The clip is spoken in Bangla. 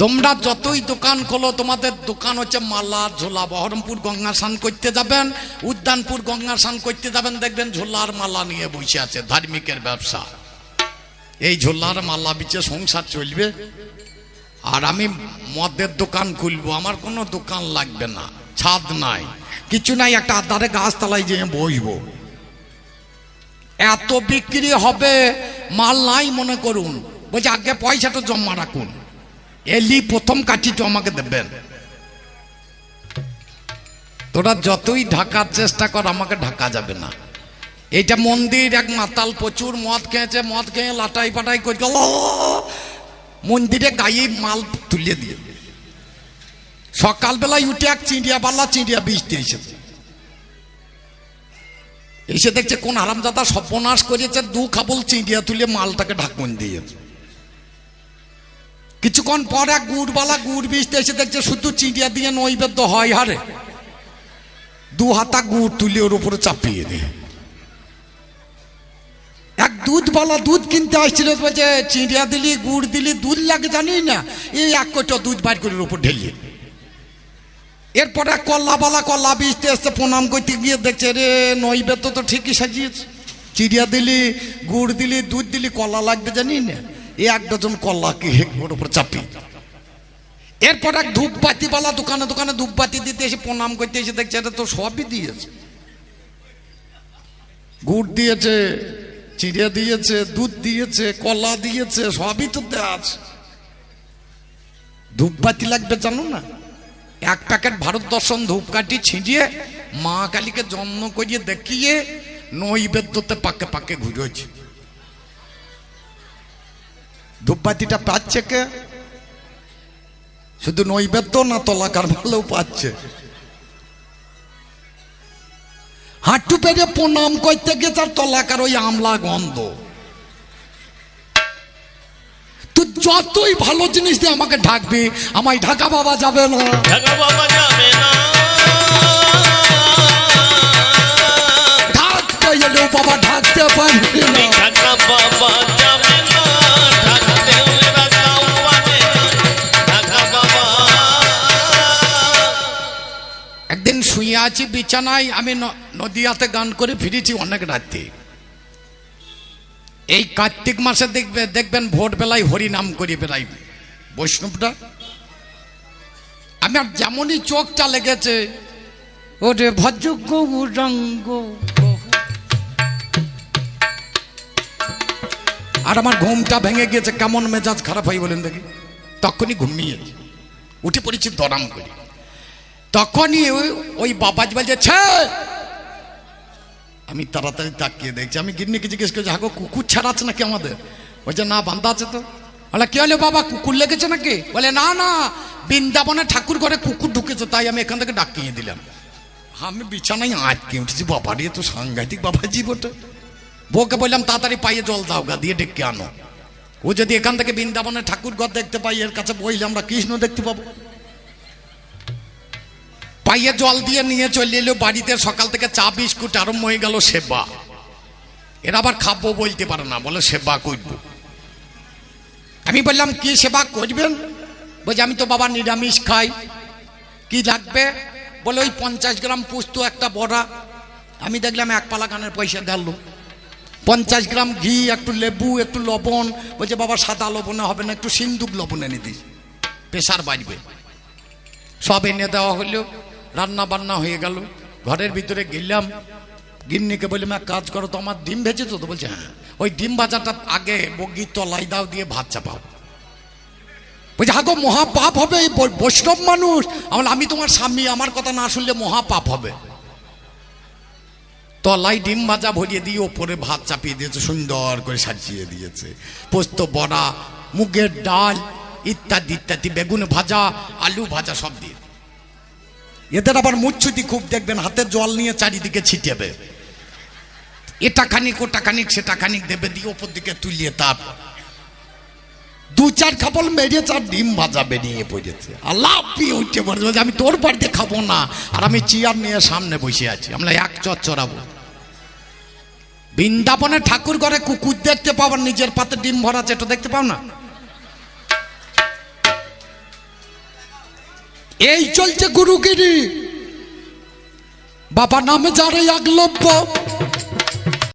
তোমরা যতই দোকান খোলো, তোমাদের দোকান হচ্ছে মালা, ঝোলা, বহরমপুর, গঙ্গা স্নান করতে যাবেন, উদ্যানপুর, গঙ্গা স্নান করতে যাবেন, দেখবেন ঝোলার মালা নিয়ে বসে আছে, ধার্মিকের ব্যবসা। এই ঝোলার মালা বিচে সংসার চলবে। আর আমি মদের দোকান খুলবো, আমার কোনো দোকান লাগবে না, ছাদ নাই, কিছু নাই, একটা আধারে গাছতলায় যেয়ে বসবো এত বিক্রি হবে, মাল নাই মনে করুন, বলছে আগে পয়সাটা জমা রাখুন। এলি প্রথম কাঠিটা আমাকে দেবেন। তোরা যতই ঢাকার চেষ্টা কর, আমাকে ঢাকা যাবে না। এইটা মন্দির এক মাতাল প্রচুর মদ খেয়েছে, মদ খেয়ে লাটাই পাটাই করে গেল। মন্দিরে গায়ে মাল তুলে দিয়ে। সকালবেলায় উঠে এক চিড়িয়া পাল্লা চিড়িয়া বীজতে এসেছে। এসে দেখছে কোন হারামজাদা সর্বনাশ করেছে, দু খাবল চিড়িয়া তুলে মালটাকে ঢাকুন দিয়েছে কিছুক্ষণ পর এক গুড়বালা গুড় বিষতে এসে দেখছে শুধু চিড়িয়া দিয়ে নৈবেদ্য হয়, হারে। দু হাতা গুড় তুলে ওর উপরে চাপিয়ে দিয়ে এক দুধওয়ালা দুধ কিনতে আসছিল বলছে চিড়িয়া দিলি, গুড় দিলি, দুধ লাগে জানি না? এই এক কোটা দুধ বাইর করে ওর উপর ঢেলিয়ে এরপরে কল্লাবালা কল্লা বিষতে এসছে প্রণাম করতে গিয়ে দেখছে, রে, নৈবেদ্য তো ঠিকই সাজিয়েছে। চিড়িয়া দিলি, গুড় দিলি, দুধ দিলি কলা লাগবে জানি না? এক ডজন কল্লা কি উপর চাপি? এরপর এক ধূপবাতিওয়ালা দোকানে দোকানে ধূপবাতি দিতে এসে প্রণাম করতে এসে দেখছে এটা তো সবই দিয়েছে। গুড় দিয়েছে চিড়িয়া দিয়েছে, দুধ দিয়েছে কলা দিয়েছে, সবই তো আছে। ধূপবাতি লাগবে জানো না? এক প্যাকেট ভারত দর্শন ধূপকাঠি ছিঁড়িয়ে মা কালীকে জন্ম করিয়ে দেখিয়ে নৈবেদ্যতে পাকে পাকে ঘুরেছে ধূপবাতিটা পাচ্ছে কে? শুধু নৈবেদ্য না তলাকার ভালো পাচ্ছে। হাঁটু পেরে প্রণাম করতে গিয়ে তার তলাকার ওই আমলা গন্ধ। তুই যতই ভালো জিনিস দিয়ে আমাকে ঢাকবি আমায় ঢাকা বাবা যাবে না। ঢাকা বাবা যাবে না। ঢাকতে এলেও বাবা ঢাকতে পারবি না। ঢাকা বাবা একদিন শুয়ে আছি বিছানায়, আমি নদিয়াতে গান করে ফিরেছি অনেক রাতে এই কার্তিক মাসে দেখবে দেখবেন ভোরবেলায় হরি নাম করে বেড়াই। বৈষ্ণবটা আমার যেমনই চোখটা লেগেছে, ওরে ভজ গৌরঙ্গ আর আমার ঘুমটা ভেঙে গিয়েছে, কেমন মেজাজ খারাপ হয় বলেন দেখি। তখনই ঘুমিয়ে উঠে পড়েছি দরাম করে। তখনই ওই- বাবাজ বাজেছে আমি তাড়াতাড়ি তাকিয়ে দেখছি। আমি গিন্নিকে জিজ্ঞেস করছি হাগো কুকুর ছাড়া আছে নাকি আমাদের? বলছে, না বান্ধা আছে তো। বলে, কি হলো বাবা, কুকুর লেগেছে নাকি? বলে, না না, বৃন্দাবনে ঠাকুর ঘরে কুকুর ঢুকেছে, তাই আমি এখান থেকে ডাকিয়ে দিলাম। আমি বিছানায় আটকে উঠেছি বাবারি তো সাংঘাতিক বাবাজি বটে। বউকে বললাম, তাড়াতাড়ি পাইয়ে জল দাও, গা দিয়ে ডেকে আনো। ও যদি এখান থেকে বৃন্দাবনে ঠাকুর ঘর দেখতে পাই, এর কাছে বইলে আমরা কৃষ্ণ দেখতে পাবো। পাইয়ে জল দিয়ে নিয়ে চলে এলো, বাড়িতে সকাল থেকে চা, বিস্কুট আরম্ভ হয়ে গেল সেবা। এরা আবার খাব বলতে পারে না, বলে সেবা করব। আমি বললাম, কি সেবা করবেন? বলছে, আমি তো বাবা নিরামিষ খাই। কি লাগবে? বলে, ওই পঞ্চাশ গ্রাম পুস্ত, একটা বড়া। আমি দেখলাম, এক পালা গানের পয়সা গেল। পঞ্চাশ গ্রাম ঘি, একটু লেবু, একটু লবণ। বলছে, বাবা, সাদা লবণে হবে না, একটু সিন্দুক লবণ এনে দিস প্রেশার বাড়বে। সব এনে দেওয়া হলো। রান্না বান্না হয়ে গেল। ঘরের ভিতরে গেলাম। গিন্নিকে বললাম, এক কাজ করো তো আমার ডিম ভেজে তো? বলছে হ্যাঁ। ওই ডিম ভাজাটা আগে বগির তলাই দাও দিয়ে ভাত চাপাও। বলছে হাগো মহা পাপ হবে, এই বৈষ্ণব মানুষ। আমার আমি তোমার স্বামী, আমার কথা না শুনলে মহা পাপ হবে। তলাই ডিম ভাজা ভরিয়ে দিয়ে ওপরে ভাত চাপিয়ে দিয়েছে, সুন্দর করে সাজিয়ে দিয়েছে। পোস্ত, বড়া, মুগের ডাল, ইত্যাদি ইত্যাদি, বেগুন ভাজা, আলু ভাজা সব দিয়ে। এদের আবার মুচ্ছুতি খুব, দেখবেন হাতে জল নিয়ে চারিদিকে ছিটেবে এটা খানিক, ওটা খানিক, সেটা খানিক দেবে, দিয়ে ওপর দিকে তুলিয়ে তার। দু চার খাবল মেরে চার ডিম ভাজা বেরিয়ে পড়েছে। আল্লাহ, আপনি উঠে পড়েছে আমি তোর বাড়িতে খাব না। আর আমি চেয়ার নিয়ে সামনে বসে আছি, আমরা এক চর চড়াবো। বৃন্দাবনে ঠাকুর ঘরে কুকুর দেখতে পাবো নিজের পাতে ডিম ভরা আছে এটা দেখতে পাও না? এই চলছে গুরুগিরি। বাবা নামে যারে একলব্য